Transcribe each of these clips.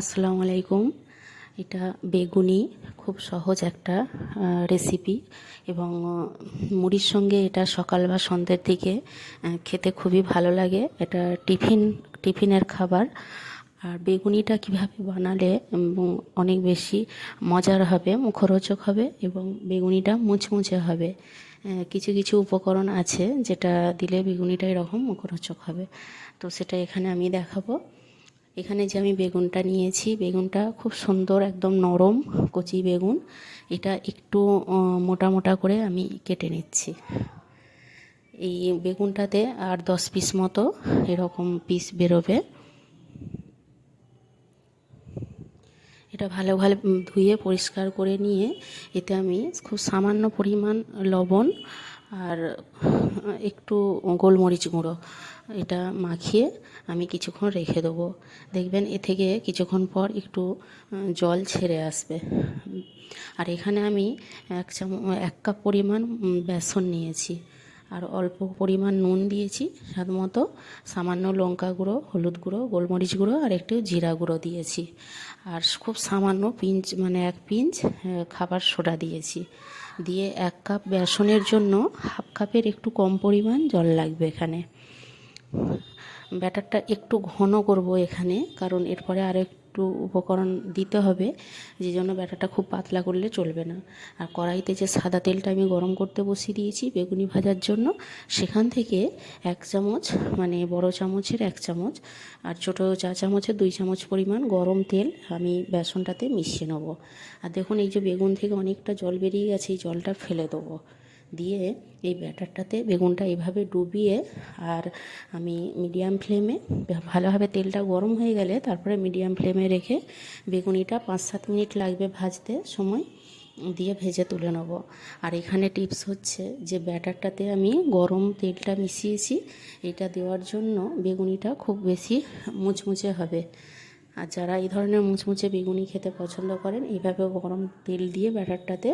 আসসালামু আলাইকুম। এটা বেগুনি, খুব সহজ একটা রেসিপি এবং মুড়ির সঙ্গে এটা সকাল বা সন্ধ্যের দিকে খেতে খুবই ভালো লাগে। এটা টিফিন, টিফিনের খাবার। আর বেগুনিটা কীভাবে বানালে অনেক বেশি মজার হবে, মুখরোচক হবে এবং বেগুনিটা মুচমুচে হবে। কিছু কিছু উপকরণ আছে যেটা দিলে বেগুনিটা এরকম মুখরোচক হবে। তো সেটা এখানে আমি দেখাবো। এখানে যে আমি বেগুনটা নিয়েছি, বেগুনটা খুব সুন্দর একদম নরম কচি বেগুন। এটা একটু মোটা মোটা করে আমি কেটে নিচ্ছি। এই বেগুনটাতে আর দশ পিস মতো এরকম পিস বেরোবে। এটা ভালো ভালো ধুয়ে পরিষ্কার করে নিয়ে এতে আমি খুব সামান্য পরিমাণ লবণ আর একটু গোলমরিচ গুঁড়ো, এটা মাখিয়ে আমি কিছুক্ষণ রেখে দেবো। দেখবেন এ থেকে কিছুক্ষণ পর একটু জল ছেড়ে আসবে। আর এখানে আমি এক চাম এক কাপ পরিমাণ বেসন নিয়েছি। আর অল্প পরিমাণ নুন দিয়েছি, স্বাদ মতো। সামান্য লঙ্কা গুঁড়ো, হলুদ গুঁড়ো, গোলমরিচ গুঁড়ো আর একটু জিরা গুঁড়ো দিয়েছি। আর খুব সামান্য পিঞ্চ মানে এক পিঞ্চ খাবার সোডা দিয়েছি। দিয়ে এক কাপ বেসনের জন্য হাফ কাপের একটু কম পরিমাণ জল লাগবে এখানে। ব্যাটারটা একটু ঘন করব এখানে, কারণ এরপরে আরও একটু উপকরণ দিতে হবে যে জন্য ব্যাটারটা খুব পাতলা করলে চলবে না। আর কড়াইতে যে সাদা তেলটা আমি গরম করতে বসিয়ে দিয়েছি বেগুনি ভাজার জন্য, সেখান থেকে এক চামচ মানে বড় চামচের এক চামচ আর ছোটো চা চামচের দুই চামচ পরিমাণ গরম তেল আমি বেসনটাতে মিশিয়ে নেব। আর দেখুন এই যে বেগুন থেকে অনেকটা জল বেরিয়ে গেছে, এই জলটা ফেলে দেবো। দিয়ে এই ব্যাটারটাতে বেগুনটা এইভাবে ডুবিয়ে আর আমি মিডিয়াম ফ্লেমে ভালোভাবে তেলটা গরম হয়ে গেলে তারপরে মিডিয়াম ফ্লেমে রেখে বেগুনিটা পাঁচ সাত মিনিট লাগবে ভাজতে সময় দিয়ে ভেজে তুলে নেব। আর এখানে টিপস হচ্ছে যে ব্যাটারটাতে আমি গরম তেলটা মিশিয়েছি, এটা দেওয়ার জন্য বেগুনিটা খুব বেশি মুচমুচে হবে। আর যারা এই ধরনের মুচমুচে বেগুনি খেতে পছন্দ করেন, এইভাবে গরম তেল দিয়ে ব্যাটারটাতে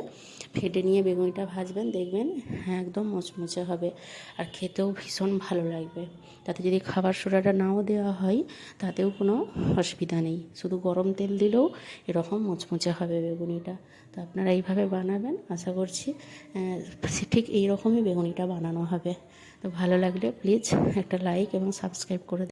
ফেটে নিয়ে বেগুনিটা ভাজবেন, দেখবেন হ্যাঁ একদম মুচমুচে হবে আর খেতেও ভীষণ ভালো লাগবে। তাতে যদি খাবার সোডাটা নাও দেওয়া হয়, তাতেও কোনো অসুবিধা নেই। শুধু গরম তেল দিলেও এরকম মুচমুচে হবে বেগুনিটা। তো আপনারা এইভাবে বানাবেন, আশা করছি ঠিক এই রকমই বেগুনিটা বানানো হবে। তো ভালো লাগলে প্লিজ একটা লাইক এবং সাবস্ক্রাইব করে